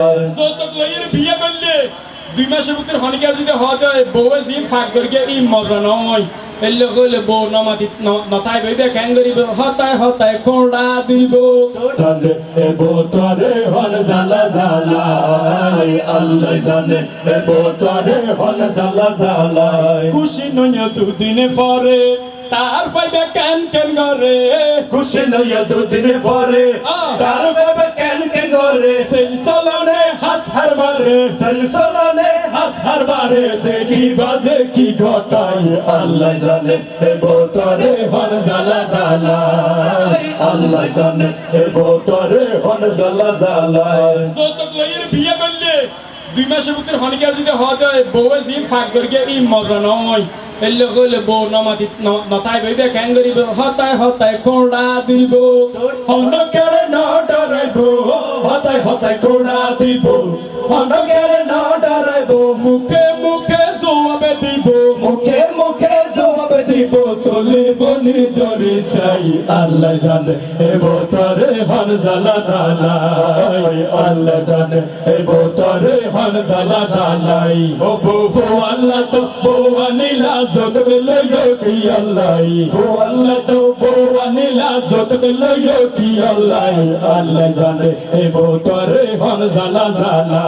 যৌতুক লইয়ের বিয়ে করলে দুই মাসের ভিতরে হনিকা যদি হওয়া যায় বউয়ে জিম ফাঁক করিকে ই মজা নয়। এলে কইলে বউ নমাতি নতাই বইবে কেন করিব হতায় হতায় কোড়া দিব। জানে এ বোতরে হন জালা জালা আল্লাহ জানে এ বোতরে হন জালা জালা খুশি নয় দুদিনে পরে তার ফাইবে কেন কেন করে? খুশি নয় দুদিন পরে তার বাবা কেন কেন করে? সেই সলসলানে হাসহার বারে দেখি বাজে কি ঘটাই আল্লাহ জানে এ বোতরে হন জালা জালা আল্লাহ জানে এ বোতরে হন জালা জালা যৌতুক লইয়ের বিয়ে করলে দুই মাসের ভিতরে হনিকা যদি হওয়া যায় বউয়ে জিম ফাঁক করিকে ই মজা নয়। এলে কইলে বউ নমাতি নতাই বইবে কেন করিব হতায় হতায় কোড়া দিব হনকের না হতায় হতাই কোড়া দিব। অন্ধকারে না ডরাইব, মুখে মুখে জবাবে দিব। মুখে মুখে জবাব দিব। চলিব নিজর সাই আল্লাহ জানে, এ বোতরে হন জালা জালা আল্লাহ জানে, এ বোতরে হন জালা জালাই ও বউ আল্লাহ তো বউ আনিলা যত বেলো কি আল্লাহ। ও আল্লাহ তো বউ আনিলা যত বেলো কি আল্লাহ। আল্লাহ জানে, এ বোতরে হন জালা জালা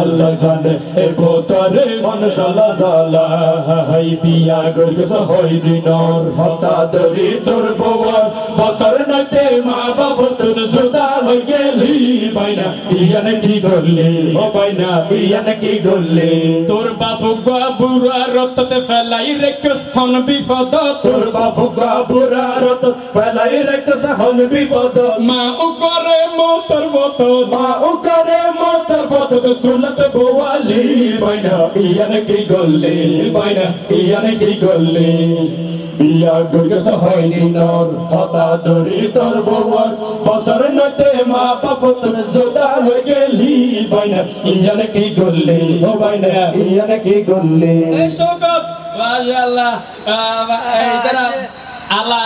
আল্লাহ জানে, এ বোতরে হন জালা জালা হাই বিয়া গর্গস হই দিনর হতা দরি তোর বউয়ার। বছর নাইতে মা বাপ তোর জোদা হই গেলি বাইনা ইয়ানে কি করলি? ও বাইনা ইয়ানে কি করলি? তোর বাসু বুড়া রক্ততে ফেলাই রেখস হন বিপদ। তোর বাপু গাবুরা রত ফেলাই রেখে হন বিপদ। মা উপরে মোতর ফত মা সুনত বোয়ালি বাইনা, ইয়ানে কি গল্লি বাইনা, ইয়ানে কি গল্লি বিয়া গর্গস হয়নি নর, হতা দরি তোর বউয়ার বছর নতে মা বাপ তোর জোদা হয়ে গেলি বাইনা, ইয়ানে কি গল্লি ও বাইনা, ইয়ানে কি গল্লি এই শোকত, মাশাআল্লাহ আল্লাহ